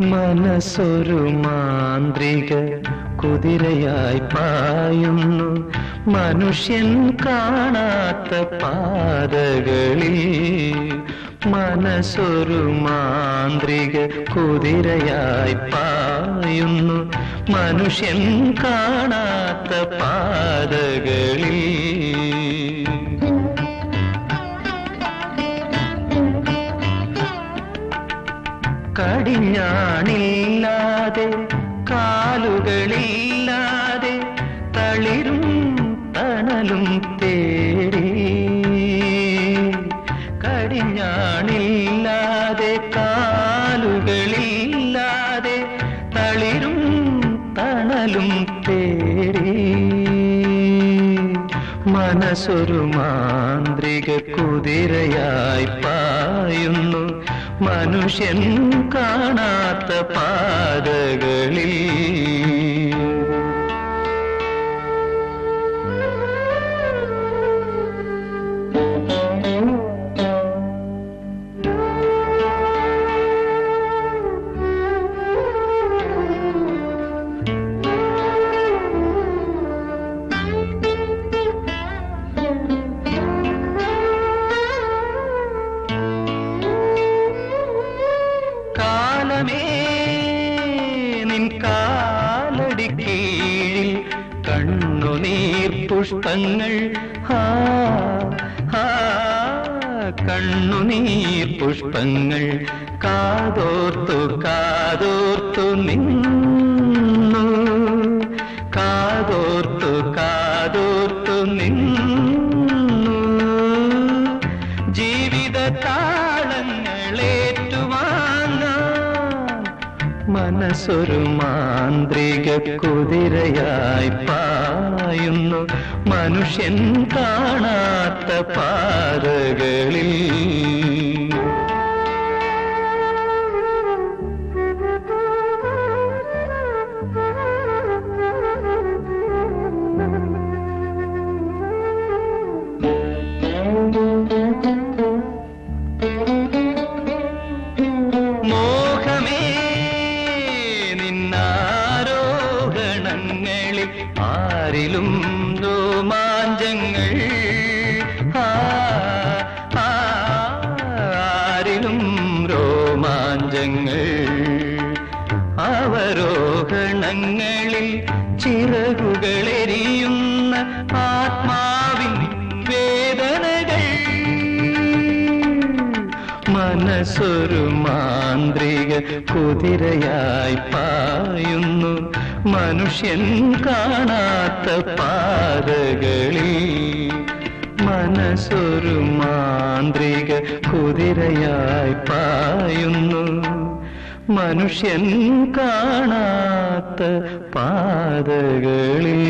മനസ്സൊരു മാന്ത്രിക കുതിരയായി പായുന്നു. മനുഷ്യൻ കാണാത്ത പാതകളിൽ മനസ്സൊരു മാന്ത്രിക കുതിരയായി പായുന്നു. മനുഷ്യൻ കാണാത്ത പാതകളിൽ കടിഞ്ഞാണില്ലാതെ കാലുകളില്ലാതെ തളിരും തണലും തേടി. കടിഞ്ഞാണില്ലാതെ കാലുകളില്ലാതെ തളിരും തണലും തേടി. മനസ്സൊരു മാന്ത്രിക കുതിരയായി പായുന്നു. മനുഷ്യൻ കാണാത്ത പാതകളിൽ നിൻ കാലടി പുഷ്പങ്ങൾ. ഹാ കണ്ണുനീർ പുഷ്പങ്ങൾ. കാതോർത്തു കാതോർത്തു നിന്നു മനസ്സൊരു മാന്ത്രിക കുതിരയായി പായുന്നു. മനുഷ്യൻ കാണാത്ത അവരോഹണങ്ങളിൽ ചിറകുകളെരിയുന്ന ആത്മാവിൻ വേദനകൾ. മനസ്സൊരു മാന്ത്രിക കുതിരയായി പായുന്നു. മനുഷ്യൻ കാണാത്ത പാതകളിൽ മനസ്സൊരു മാന്ത്രിക കുതിരയായി പായുന്നു. മനുഷ്യൻ കാണാത്ത പാതകളിൽ